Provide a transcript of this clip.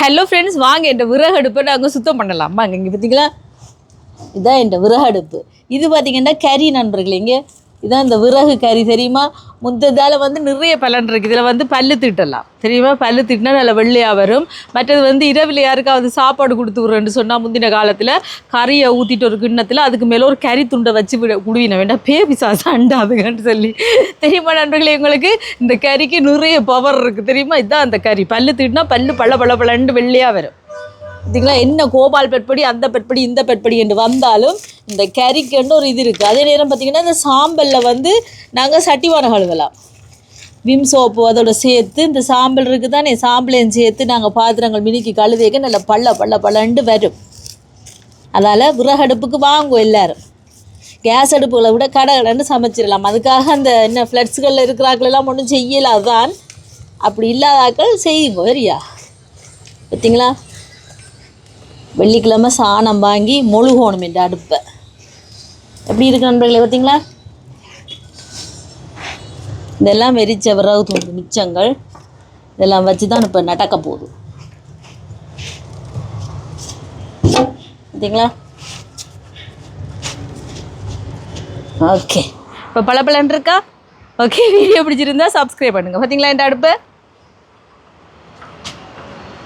Hello friends வாங்க என் விறகடுப்பை நாங்கள் சுத்தம் பண்ணலாம். வாங்க இங்கே பார்த்தீங்களா இதான் என் விறகடுப்பு. இது பார்த்தீங்கன்னா கறி நண்பர்கள் இங்கே இதான் இந்த விறகு கறி தெரியுமா? முந்ததால் வந்து நிறைய பலன் இருக்குது இதில் வந்து பல்லு திட்டலாம். தெரியுமா? பல்லு திட்டினா நல்ல வெள்ளையாக வரும். மற்றது வந்து இரவில் யாருக்காவது சாப்பாடு கொடுத்து விட்றேன்னு சொன்னால் முந்தின காலத்தில் கறியை ஊற்றிட்டு ஒரு கிண்ணத்தில் அதுக்கு மேலே ஒரு கறி துண்டை வச்சு விட குடுவின வேண்டாம் பேபி சாஸ் அண்டாதுங்கன்னு சொல்லி. தெரியுமா நண்பர்களே உங்களுக்கு? இந்த கறிக்கு நிறைய பவர் இருக்குது தெரியுமா? இதுதான் அந்த கறி. பல்லு திட்டினா பல்லு பல பல பலன்னு வெள்ளையாக வரும். பார்த்தீங்களா என்ன கோபால் பெட்படி அந்த பெட்படி இந்த பெட்படி என்று வந்தாலும் இந்த கறிக்குன்னு ஒரு இது இருக்குது அதே நேரம் பார்த்தீங்கன்னா இந்த சாம்பலில் வந்து நாங்கள் சட்டிவான கழுவலாம். விம் சோப்பு அதோட சேர்த்து இந்த சாம்பல் இருக்குது தானே சாம்பலையும் சேர்த்து நாங்கள் பாத்திரங்கள் மினுக்கி கழுவிக்க நல்லா பள்ள பள்ள பள்ளண்டு வரும். அதால் விறகடுப்புக்கு வாங்குவோம் எல்லோரும். கேஸ் அடுப்புகளை விட கடை கடைன்னு சமைச்சிடலாம். அதுக்காக அந்த என்ன ஃப்ளட்ஸுகளில் இருக்கிறாக்களெல்லாம் ஒன்றும் செய்யலாதான் அப்படி இல்லாதாக்கள் செய்யுங்க சரியா? பார்த்தீங்களா வெள்ளிக்கிழமை சாணம் வாங்கி மொழுகணும் இந்த அடுப்பை. எப்படி இருக்கு நண்பர்களே பார்த்தீங்களா? இதெல்லாம் வெறிச்ச விறகு தூண்டு மிச்சங்கள். இதெல்லாம் வச்சு தான் இப்போ நடக்க போகுது. பார்த்தீங்களா? ஓகே இப்போ பல இருக்கா? ஓகே வீடியோ பிடிச்சிருந்தா சப்ஸ்கிரைப் பண்ணுங்கள் பார்த்தீங்களா இந்த அடுப்பு?